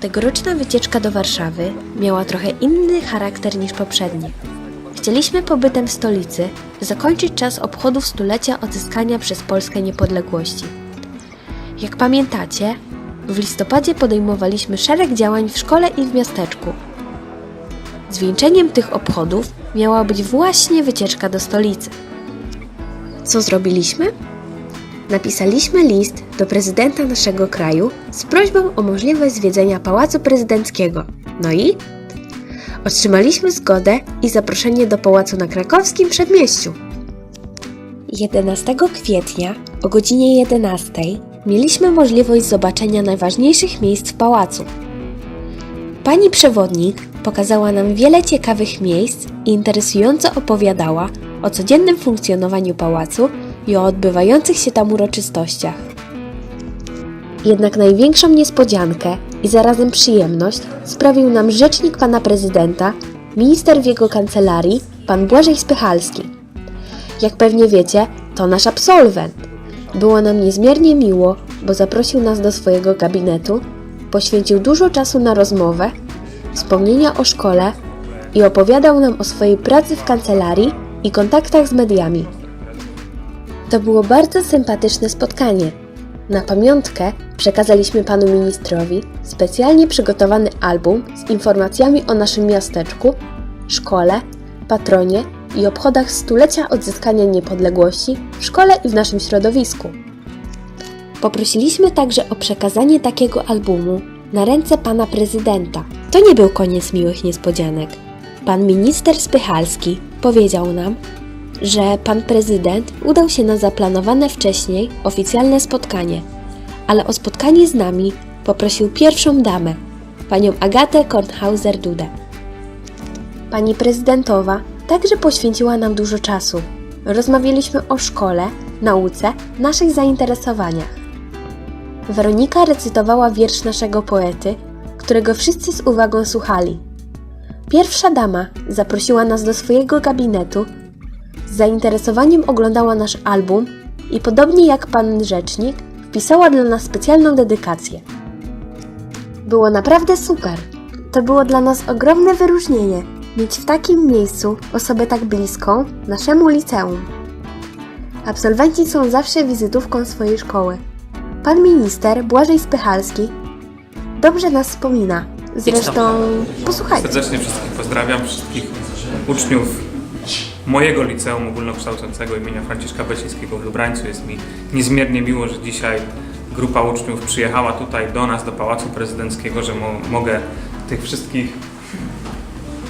Tegoroczna wycieczka do Warszawy miała trochę inny charakter niż poprzednie. Chcieliśmy pobytem w stolicy zakończyć czas obchodów stulecia odzyskania przez Polskę niepodległości. Jak pamiętacie, w listopadzie podejmowaliśmy szereg działań w szkole i w miasteczku. Zwieńczeniem tych obchodów miała być właśnie wycieczka do stolicy. Co zrobiliśmy? Napisaliśmy list do prezydenta naszego kraju z prośbą o możliwość zwiedzenia Pałacu Prezydenckiego. No i? Otrzymaliśmy zgodę i zaproszenie do pałacu na krakowskim przedmieściu. 11 kwietnia o godzinie 11 mieliśmy możliwość zobaczenia najważniejszych miejsc w pałacu. Pani przewodnik pokazała nam wiele ciekawych miejsc i interesująco opowiadała o codziennym funkcjonowaniu pałacu i o odbywających się tam uroczystościach. Jednak największą niespodziankę i zarazem przyjemność sprawił nam rzecznik pana prezydenta, minister w jego kancelarii, pan Błażej Spychalski. Jak pewnie wiecie, to nasz absolwent. Było nam niezmiernie miło, bo zaprosił nas do swojego gabinetu, poświęcił dużo czasu na rozmowę, wspomnienia o szkole i opowiadał nam o swojej pracy w kancelarii i kontaktach z mediami. To było bardzo sympatyczne spotkanie. Na pamiątkę przekazaliśmy panu ministrowi specjalnie przygotowany album z informacjami o naszym miasteczku, szkole, patronie i obchodach stulecia odzyskania niepodległości w szkole i w naszym środowisku. Poprosiliśmy także o przekazanie takiego albumu na ręce pana prezydenta. To nie był koniec miłych niespodzianek. Pan minister Spychalski powiedział nam, że pan prezydent udał się na zaplanowane wcześniej oficjalne spotkanie, ale o spotkanie z nami poprosił pierwszą damę, panią Agatę Kornhauser-Dudę. Pani prezydentowa także poświęciła nam dużo czasu. Rozmawialiśmy o szkole, nauce, naszych zainteresowaniach. Weronika recytowała wiersz naszego poety, którego wszyscy z uwagą słuchali. Pierwsza dama zaprosiła nas do swojego gabinetu, zainteresowaniem oglądała nasz album i podobnie jak pan rzecznik, wpisała dla nas specjalną dedykację. Było naprawdę super. To było dla nas ogromne wyróżnienie mieć w takim miejscu osobę tak bliską naszemu liceum. Absolwenci są zawsze wizytówką swojej szkoły. Pan minister Błażej Spychalski dobrze nas wspomina. Zresztą posłuchajcie. Serdecznie wszystkich pozdrawiam, wszystkich uczniów mojego liceum ogólnokształcącego imienia Franciszka Becińskiego w Lubrańcu. Jest mi niezmiernie miło, że dzisiaj grupa uczniów przyjechała tutaj do nas, do Pałacu Prezydenckiego, że mo mogę tych wszystkich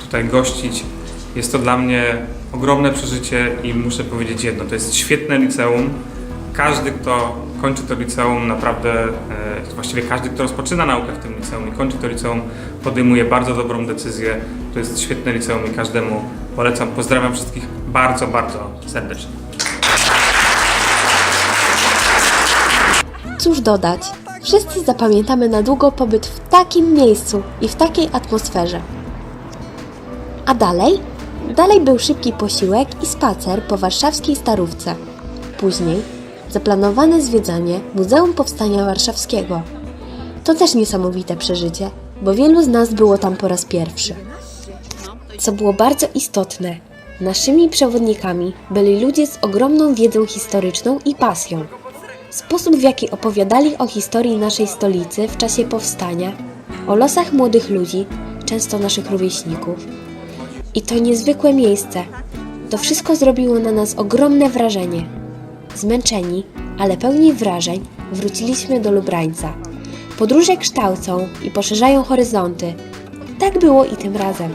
tutaj gościć. Jest to dla mnie ogromne przeżycie i muszę powiedzieć jedno, to jest świetne liceum. Każdy, kto kończy to liceum, naprawdę, e, właściwie każdy, kto rozpoczyna naukę w tym liceum i kończy to liceum, podejmuje bardzo dobrą decyzję. To jest świetne liceum i każdemu polecam. Pozdrawiam wszystkich bardzo, bardzo serdecznie. Cóż dodać, wszyscy zapamiętamy na długo pobyt w takim miejscu i w takiej atmosferze. A dalej? Dalej był szybki posiłek i spacer po warszawskiej Starówce. Później zaplanowane zwiedzanie Muzeum Powstania Warszawskiego. To też niesamowite przeżycie, bo wielu z nas było tam po raz pierwszy. Co było bardzo istotne, naszymi przewodnikami byli ludzie z ogromną wiedzą historyczną i pasją. Sposób, w jaki opowiadali o historii naszej stolicy w czasie powstania, o losach młodych ludzi, często naszych rówieśników. I to niezwykłe miejsce. To wszystko zrobiło na nas ogromne wrażenie. Zmęczeni, ale pełni wrażeń, wróciliśmy do Lubrańca. Podróże kształcą i poszerzają horyzonty. Tak było i tym razem.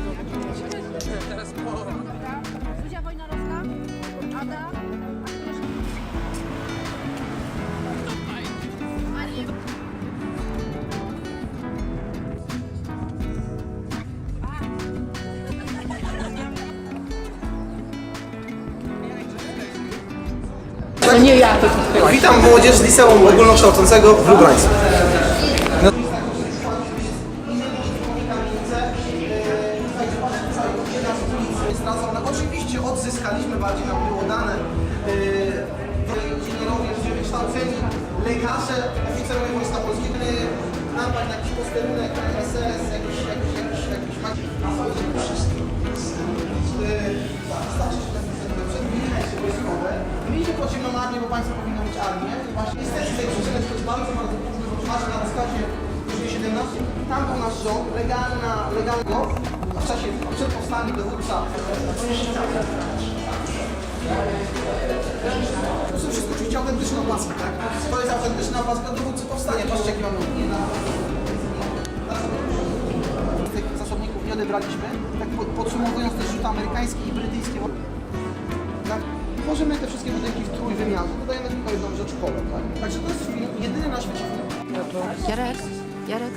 Witam młodzież z Liceum Ogólnokształcącego w Lubrańcu. Oczywiście odzyskaliśmy, bardziej nam było dane yy, inżynierowie, ludzie oficerowie Wojska Polskiego. Napaść na jakiś posterunek, na SS, jakiś, jakiś, jakiś, jakiś macie. A co jest wszystko? Starczy się tak przed wojskowe. Mieliśmy podziemną armię, bo państwo powinno mieć armię. Właśnie niestety tej przyczyny to jest bardzo, bardzo trudne, bo macie na wskazie już 17. Tam był nasz rząd, legalna, legalnego, w czasie przed powstaniem dowódca. To są wszystko oczywiście autentyczne opaski, tak? To jest autentyczna opaska dowódcy powstania. Patrzcie, jaki mamy z tych zasobników nie odebraliśmy. Tak pod- podsumowując te rzuty amerykańskie i brytyjskie. Tak? Tworzymy te wszystkie budynki w trójwymiarze. Dodajemy tylko jedną rzecz kolor, tak? Także to jest film, jedyny na świecie film. Jarek, Jarek.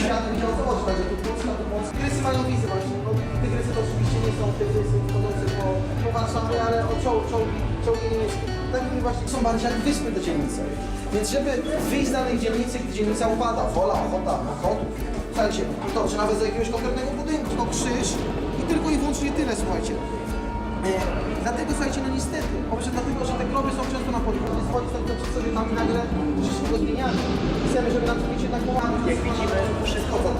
Świat widział co chodzi, także tu Polska, tu Polska. Tygrysy mają wizję właśnie, no tygrysy to oczywiście nie są tygrysy chodzące po, po Warszawie, ale o czoł, czołgi, czołgi niemieckie. Takimi właśnie są bardziej jak wyspy do dzielnicy. Więc żeby wyjść z danej dzielnicy, gdy dzielnica upada, wola, ochota, ochotów, słuchajcie, to czy nawet z jakiegoś konkretnego budynku, to krzyż i tylko i wyłącznie tyle, słuchajcie. E, dlatego słuchajcie, no niestety, poprzez dlatego, że te krowy są często na podwórku, więc oni to przez sobie tam nagle wszystko zmieniamy. Chcemy, żeby nam to wiecie tak Jak widzimy, wszystko pod